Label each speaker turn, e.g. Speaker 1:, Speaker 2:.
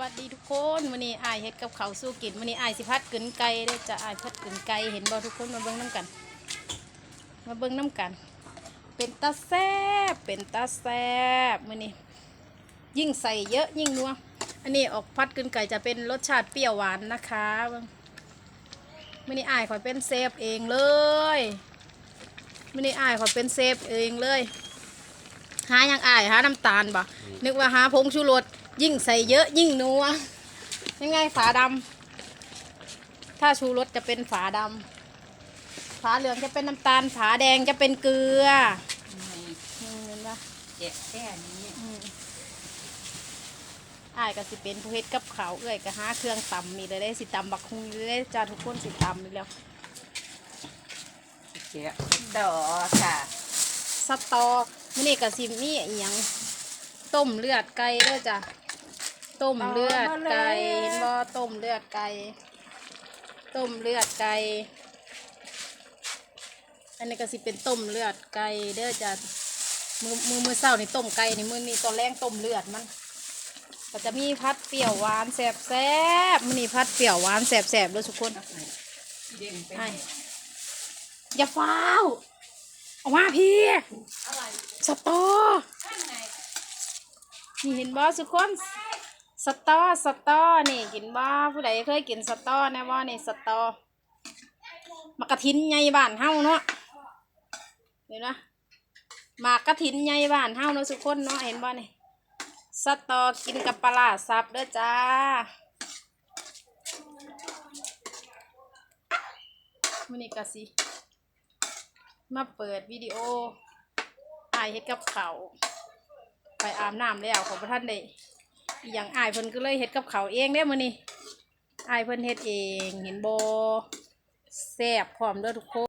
Speaker 1: วัสดีทุกคนวันนี้อายเฮ็ดกับเขาสู้กินวันนี้อายสิพัดกึนไก่ด้จะอายพัดกึนไก่เห็นบ่ทุกคนมาเบิ่งน้ำกัน มาเบิ่งน้ำกัน เป็นตาแซบเป็นตาแซบมื้อนี้ ยิ่งใส่เยอะยิ่งนัวอันนี้ออกพัดกึนไก่จะเป็นรสชาติเปรี้ยวหวานนะคะเบิ่งมื้อนี้อายขอเป็นเซฟเองเลยมื้อนี้อายขอเป็นเซฟเองเลย หาอย่างอายหาน้ำตาลบ่นึกว่าหาผงชูรสยิ่งใส่เยอะยิ่งนัวยังไงฝาดำถ้าชูรสจะเป็นฝาดำฝาเหลืองจะเป็นน้ำตาลฝาแดงจะเป็นเกลืออืมเห็นปะ
Speaker 2: เจ็บแค่นี้
Speaker 1: อืมอายก็สิเป็นผู้เฮ็ดกับเขาวเอื้อยก็หาเครื่องตำมีเลยได้สิตำบักคุงเลยได้จ้าทุกคนสิตำมีแล้ว
Speaker 2: เจ็บต่อค่ะ
Speaker 1: สตอ มื้อนี้ก็สิมีอีหยังต้มเลือดไก่เด้อจ้ะต้มเลือดไก่เห็นบ่ต้มเลือดไก่ต้มเลือดไก่อันนี้ก็สิเป็นต้มเลือดไก่เด้อจ้ะมือมือมือเศร้านี่ต้มไก่นี่มือนี้ตอนแรกต้มเลือดมันก็จะมีพัดเปรี้ยวหวานแสบแสบมื้อนี้พัดเปรี้ยวหวานแสบแสบด้วยทุกคน
Speaker 2: เด้งไป
Speaker 1: ไอ้อย่าฟ้าวออกมาพี่ สตอนี่เห็นบ่ทุกคนสตอสตอนี่กินบ่ผู้ใดเคยกินสตอแน่บ่นี่สตอมากระถินใหญ่บ้านเฮาเนาะเห็นนะหมากกระถินใหญ่บ้านเฮาเนาะทุกคนเนาะเห็นบ่นี่สตอกินกับปลาสับเด้อจ้ามื้อนี้ก็สิมาเปิดวิดีโอายเฮ็ดกับเขาวไปอาบน้ำแล้วของพระท่านได้อย่างอายเพิ่นก็เลยเฮ็ดกับเขาวเองเด้มื้อนี้อายเพิ่นเฮ็ดเอง เห็นบ่แซ่บพร้อมเด้อทุกคน